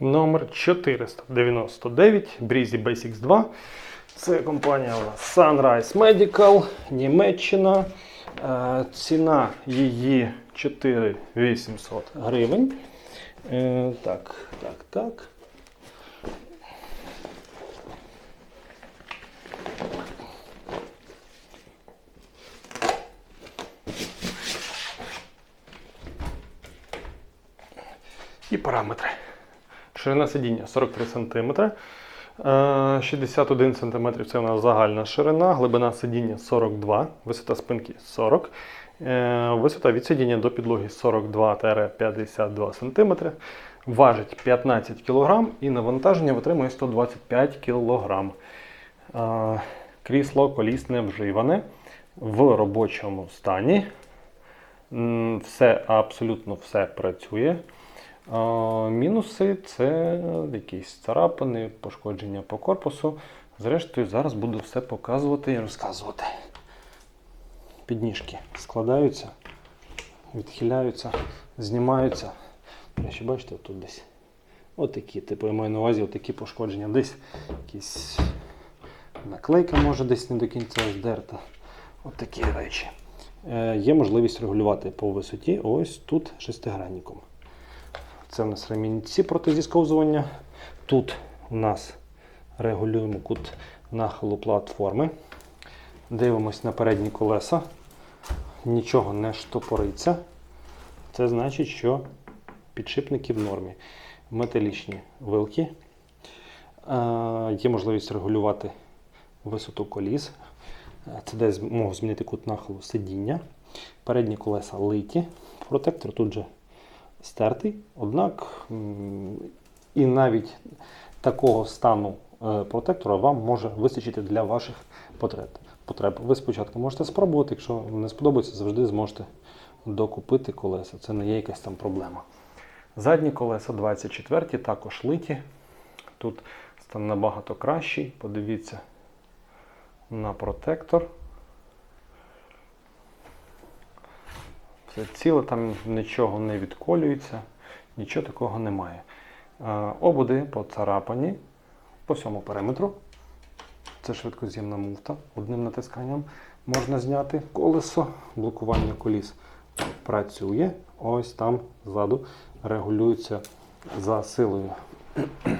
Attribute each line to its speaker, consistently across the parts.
Speaker 1: номер 499 Breezy Basics 2. Це компанія у нас Sunrise Medical, Німеччина. Е, Ціна її 4800 гривень. Е, Так, так, так. І параметри. Ширина сидіння 43 см. Е, 61 см це у нас загальна ширина, глибина сидіння 42, висота спинки 40, е, висота від сидіння до підлоги 42-52 см, важить 15 кг і навантаження витримує 125 кг. Е, Крісло колісне вживане в робочому стані. Все, абсолютно все працює. Мінуси це якісь царапини, пошкодження по корпусу. Зрештою, зараз буду все показувати і розказувати. Підніжки складаються, відхиляються, знімаються. Ще бачите, тут десь. Отакі, типу, я маю на увазі отакі пошкодження. Десь якісь наклейка може десь не до кінця здерта. Отакі речі. Е, є можливість регулювати по висоті ось тут шестигранником. Це у нас ремінці проти зісковзування. Тут у нас регулюємо кут нахилу платформи. Дивимось на передні колеса. Нічого не штопориться. Це значить, що підшипники в нормі. Металічні вилки. Є можливість регулювати висоту коліс. Це де можу змінити кут нахилу сидіння. Передні колеса литі. Протектор тут же стертий, однак і навіть такого стану е, протектора вам може вистачити для ваших потреб. потреб. Ви спочатку можете спробувати, якщо не сподобається, завжди зможете докупити колеса. Це не є якась там проблема. Задні колеса 24 також литі. Тут стан набагато кращий. Подивіться на протектор. Все ціле, там нічого не відколюється, нічого такого немає. Е, Ободи поцарапані по всьому периметру. Це швидкоз'ємна муфта. Одним натисканням можна зняти колесо. Блокування коліс працює. Ось там ззаду регулюється за силою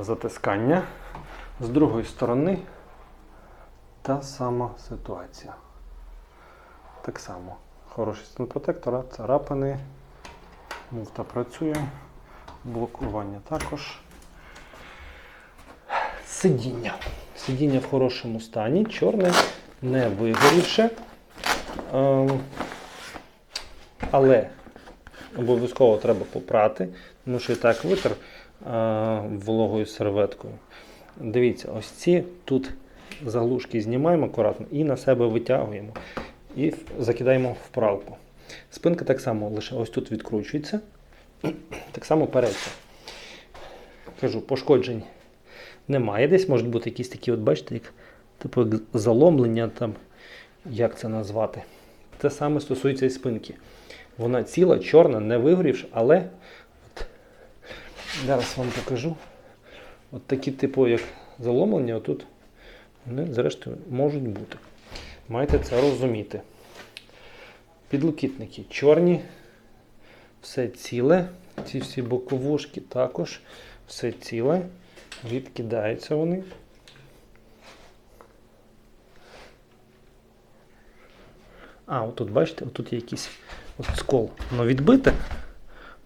Speaker 1: затискання. З другої сторони та сама ситуація. Так само. Хороший стан протектора, царапини, муфта працює, блокування також. Сидіння. Сидіння в хорошому стані, чорне, не вигорівше. Ем, але обов'язково треба попрати, тому що і так витер е, вологою серветкою. Дивіться, ось ці тут заглушки знімаємо акуратно і на себе витягуємо і закидаємо в пралку. Спинка так само лише ось тут відкручується, так само переться. Кажу, пошкоджень немає. Десь можуть бути якісь такі, от бачите, як типу як заломлення, там, як це назвати. Те саме стосується і спинки. Вона ціла, чорна, не вигорівши, але от, зараз вам покажу. От такі, типу, як заломлення, отут вони, зрештою, можуть бути. Маєте це розуміти. Підлокітники чорні, все ціле. Ці всі боковушки також все ціле. Відкидаються вони. А, отут, бачите, отут є якийсь скол. Воно відбите,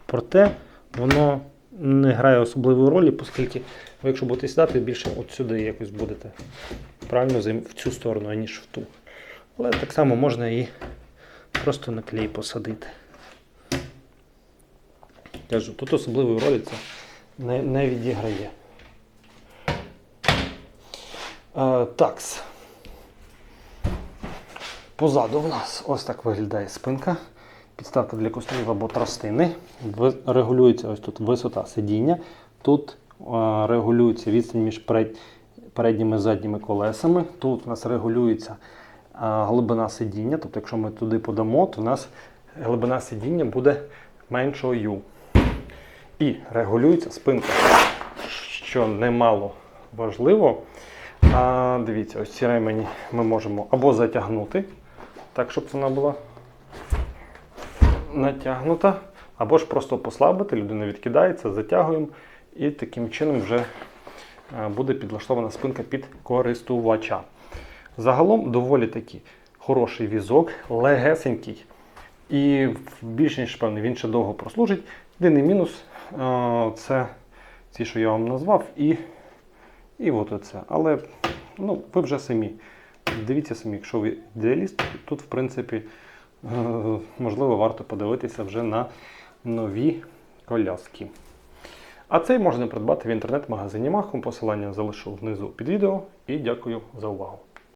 Speaker 1: проте воно не грає особливої ролі, оскільки ви, якщо будете сідати, більше от сюди якось будете правильно в цю сторону, аніж в ту. Але так само можна і просто на клей посадити. Кажу, тут особливої ролі це не, не відіграє. Е, такс. Позаду в нас ось так виглядає спинка. Підставка для кустів або тростини. Регулюється ось тут висота сидіння. Тут е, регулюється відстань між перед, передніми і задніми колесами. Тут у нас регулюється глибина сидіння. Тобто, якщо ми туди подамо, то у нас глибина сидіння буде меншою. І регулюється спинка, що немало важливо. А, дивіться, ось ці ремені ми можемо або затягнути, так, щоб вона була натягнута, або ж просто послабити, людина відкидається, затягуємо, і таким чином вже е, буде підлаштована спинка під користувача. Загалом доволі таки хороший візок, легесенький. І більш ніж певний, він ще довго прослужить. Єдиний мінус е, це ці, що я вам назвав, і, і от оце. Але ну, ви вже самі. Дивіться самі, якщо ви ідеаліст, тут, в принципі, е, можливо, варто подивитися вже на нові коляски. А цей можна придбати в інтернет-магазині Махом. Посилання залишу внизу під відео. І дякую за увагу.